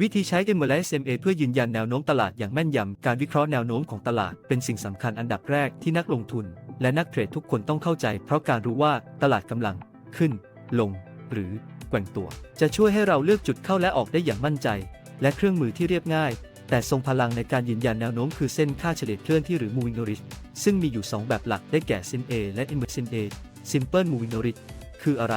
วิธีใช้ m และ SMA เพื่อยืนยันแนวโน้มตลาดอย่างแม่นยำ การวิเคราะห์แนวโน้มของตลาด เป็นสิ่งสำคัญอันดับแรกที่นักลงทุน และนักเทรดทุกคนต้องเข้าใจ เพราะการรู้ว่าตลาดกำลัง ขึ้น ลง หรือแกว่งตัว จะช่วยให้เราเลือกจุดเข้าและออกได้อย่างมั่นใจ และเครื่องมือที่เรียบง่าย แต่ทรงพลังในการยืนยันแนวโน้มคือเส้นค่าเฉลี่ยเคลื่อนที่หรือ moving average ซึ่งมีอยู่ 2 แบบหลักได้แก่ SMA และ SMA Simple Moving Average คืออะไร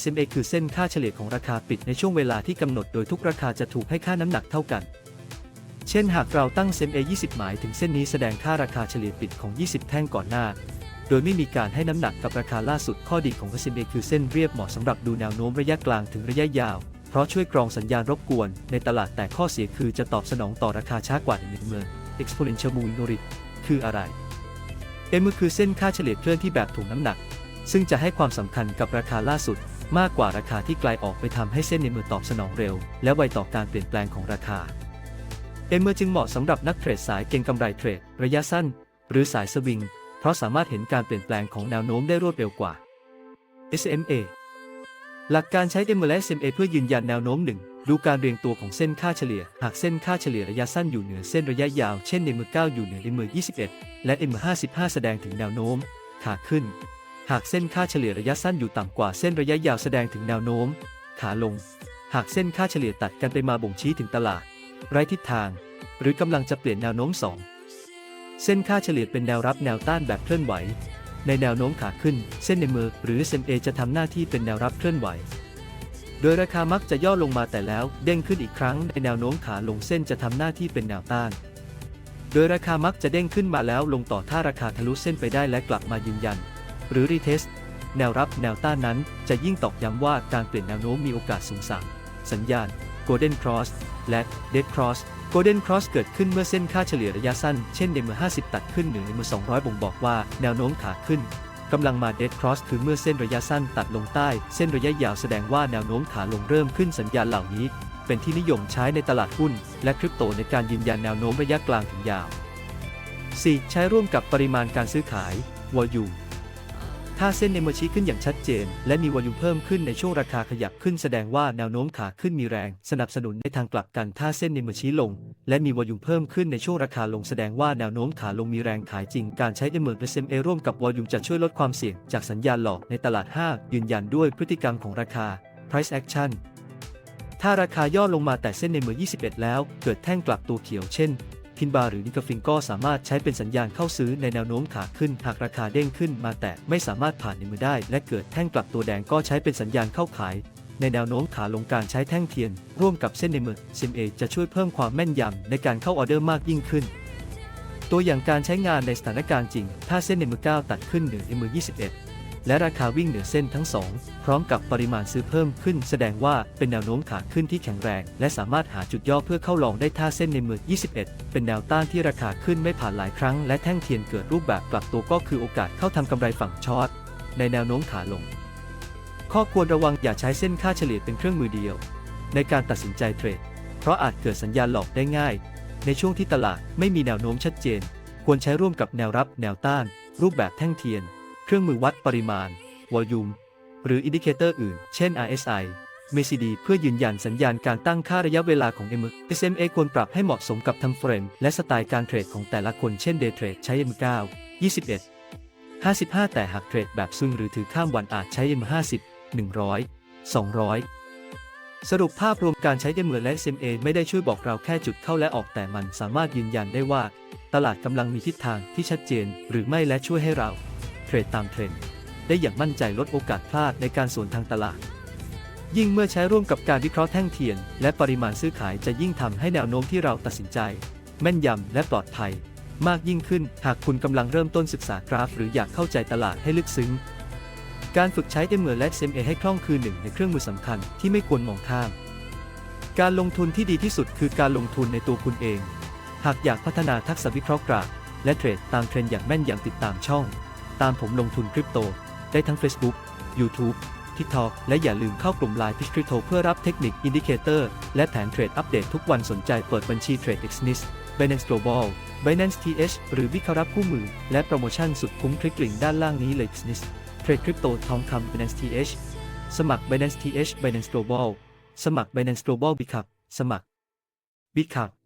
SMA คือเส้นค่าเฉลี่ยของราคาปิดในช่วงเวลาที่กำหนดโดยทุกราคาจะถูกให้ค่าน้ำหนักเท่ากัน เช่นหากเราตั้ง SMA 20 หมายถึงเส้นนี้แสดงค่าราคาเฉลี่ยปิดของ 20 แท่งก่อนหน้า โดยไม่มีการให้น้ำหนักกับราคาล่าสุดข้อดีของ SMA คือเส้นเรียบเหมาะสำหรับดูแนวโน้มระยะกลางถึงระยะยาว เพราะช่วยกรองสัญญาณรบกวน ในตลาดแต่ข้อเสียคือจะตอบสนองต่อราคาช้ากว่าในเมือง exponential moving average คืออะไร M คือเส้นค่าเฉลี่ยเคลื่อนที่แบบถ่วงน้ำหนักซึ่งจะให้ความสำคัญกับราคาล่าสุด มากกว่าราคาที่ไกลออกไปทำให้เส้นในมือตอบสนองเร็ว และไวต่อการเปลี่ยนแปลงของราคาเอเมอร์จึงเหมาะสำหรับนักเทรดสายเก็งกำไรเทรด ระยะสั้น หรือสายสวิง เพราะสามารถเห็นการเปลี่ยนแปลงของแนวโน้มได้รวดเร็วกว่า SMA หลักการใช้ m และ SMA เพื่อยืนยันแนวโน้มหนึ่งดูการเรียงตัวของเส้นค่าเฉลี่ย หากเส้นค่าเฉลี่ยระยะสั้นอยู่เหนือเส้นระยะยาว เช่นในมือ9อยู่เหนือในมือ21 และ M 55 แสดงถึงแนวโน้ม ขาขึ้น หากเส้นค่าเฉลี่ยระยะสั้นอยู่ต่ำกว่าเส้นระยะยาวแสดงถึงแนวโน้ม ขาลง หากเส้นค่าเฉลี่ยตัดกันไปมาบ่งชี้ถึงตลาด ไร้ทิศทาง หรือกำลังจะเปลี่ยนแนวโน้ม 2 เส้นค่าเฉลี่ยเป็นแนวรับแนวต้านแบบเคลื่อนไหว ในแนวโน้มขาขึ้น เส้นในมือหรือ SMA จะทำหน้าที่เป็นแนวรับเคลื่อนไหว โดยราคามักจะย่อลงมาแต่แล้ว เด้งขึ้นอีกครั้งในแนวโน้มขาลงเส้นจะทำหน้าที่เป็นแนวต้านโดยราคามักจะเด้งขึ้นมาแล้วลงต่อถ้าราคาทะลุเส้นไปได้และกลับมายืนยัน หรือรีเทสแนวรับแนวต้านนั้นจะยิ่งตอกย้ำว่าการเปลี่ยนแนวโน้มมีโอกาสสูงสังสัญญาณ Golden Cross และ Dead Cross Golden Cross เกิดขึ้นเมื่อเส้นค่าเฉลี่ยระยะสั้น เช่นในมือ 50 ตัดขึ้นหรือในมือ 200 บ่งบอกว่าแนวโน้มขาขึ้นกำลังมา Dead Cross คือเมื่อเส้นระยะสั้นตัดลงใต้ เส้นระยะยาวแสดงว่าแนวโน้มขาลงเริ่มขึ้นสัญญาณเหล่านี้ เป็นที่นิยมใช้ในตลาดหุ้น และคริปโตในการยืนยันแนวโน้มระยะกลางถึงยาว 4. ใช้ร่วมกับปริมาณการซื้อขายว ถ้าเส้นในมชี้ขึ้นอย่างชัดเจน และมีวอลุ่มเพิ่มขึ้นในช่วงราคาขยับขึ้นแสดงว่าแนวโน้มขาขึ้นมีแรง สนับสนุนในทางกลับกันถ้าเส้นในมชี้ลง และมีวอลุ่มเพิ่มขึ้นในช่วงราคาลงแสดงว่าแนวโน้มขาลงมีแรงขายจริง การใช้เอเมอร์เ SMA ร่วมกับวอลุ่มจะช่วยลดความเสี่ยงจากสัญญาณหลอกในตลาด 5 ยืนยันด้วยพฤติกรรมของราคา price action ถ้าราคาย่อลงมาแต่เส้นในมือ21 แล้ว เกิดแท่งกลับตัวเขียวเช่น พินบาร์หรือนิกฟิงก็สามารถใช้เป็นสัญญาณเข้าซื้อในแนวโน้มขาขึ้นหากราคาเด้งขึ้นมาแต่ไม่สามารถผ่านในมือได้ และเกิดแท่งกลับตัวแดงก็ใช้เป็นสัญญาณเข้าขาย ในแนวโน้มขาลงการใช้แท่งเทียน ร่วมกับเส้นในมือ SMA จะช่วยเพิ่มความแม่นยำในการเข้าออเดอร์มากยิ่งขึ้น ตัวอย่างการใช้งานในสถานการณ์จริง ถ้าเส้นในมือ 9 ตัดขึ้นเหนือในมือ 21 และราคาวิ่งเหนือเส้นทั้งสอง พร้อมกับปริมาณซื้อเพิ่มขึ้น แสดงว่าเป็นแนวโน้มขาขึ้นที่แข็งแรง และสามารถหาจุดย่อเพื่อเข้าลองได้ถ้าเส้นในเมือ21 เป็นแนวต้านที่ราคาขึ้นไม่ผ่านหลายครั้ง และแท่งเทียนเกิดรูปแบบกลับตัวก็คือโอกาสเข้าทำกำไรฝั่งช็อตในแนวโน้มขาลง ข้อควรระวังอย่าใช้เส้นค่าเฉลี่ยเป็นเครื่องมือเดียว ในการตัดสินใจเทรด เพราะอาจเกิดสัญญาณหลอกได้ง่าย ในช่วงที่ตลาดไม่มีแนวโน้มชัดเจน ควรใช้ร่วมกับแนวรับแนวต้าน รูปแบบแท่งเทียน เครื่องมือวัดปริมาณวอลลุ่มหรืออินดิเคเตอร์อื่น เช่น RSI MACD เพื่อยืนยันสัญญาณการตั้งค่าระยะเวลาของ M SMA ควรปรับให้เหมาะสมกับ time frame และสไตล์การเทรดของแต่ละคนเช่น Day Trade ใช้ M9 21 55 แต่หากเทรดแบบซึ่งหรือถือข้ามวันอาจใช้ M50 100 200สรุปภาพรวมการใช้ M และ SMA ไม่ได้ช่วยบอกเราแค่จุดเข้าและออกแต่มันสามารถยืนยันได้ว่า ตลาดกำลังมีทิศทางที่ชัดเจนหรือไม่และช่วยให้เรา รดตามเทรนด์ได้อย่างมั่นใจลดโอกาสพลาดในการสวนทางตลาด ยิ่งเมื่อใช้ร่วมกับการวิเคราะห์แท่งเทียน และปริมาณซื้อขายจะยิ่งทำให้แนวโน้มที่เราตัดสินใจ แม่นยำและปลอดภัย มากยิ่งขึ้นหากคุณกำลังเริ่มต้นศึกษากราฟ หรืออยากเข้าใจตลาดให้ลึกซึ้ง การฝึกใช้ m และ SMA ให้คล่องคือหนึ่งในเครื่องมือสำคัญที่ไม่ควรมองข้าม การลงทุนที่ดีที่สุดคือการลงทุนในตัวคุณเอง หากอยากพัฒนาทักษะวิเคราะห์กราฟและเทรดตามเทรนด์อย่างแม่นยำติดตามช่อง ตามผมลงทุนคริปโต ได้ทั้ง Facebook YouTube TikTok และอย่าลืมเข้ากลุ่ม Line Pitch Crypto เพื่อรับเทคนิคอินดิเคเตอร์และแผนเทรดอัปเดตทุกวันสนใจเปิดบัญชี Trade Exness Binance Global Binance TH หรือวิเคราะห์คู่มือ และโปรโมชั่นสุดคุ้มคลิกลิงก์ด้านล่างนี้เลย Exness เทรดคริปโตทองคำ Binance TH สมัคร Binance TH Binance Global สมัคร Binance Global บิคับสมัครวิคราะห์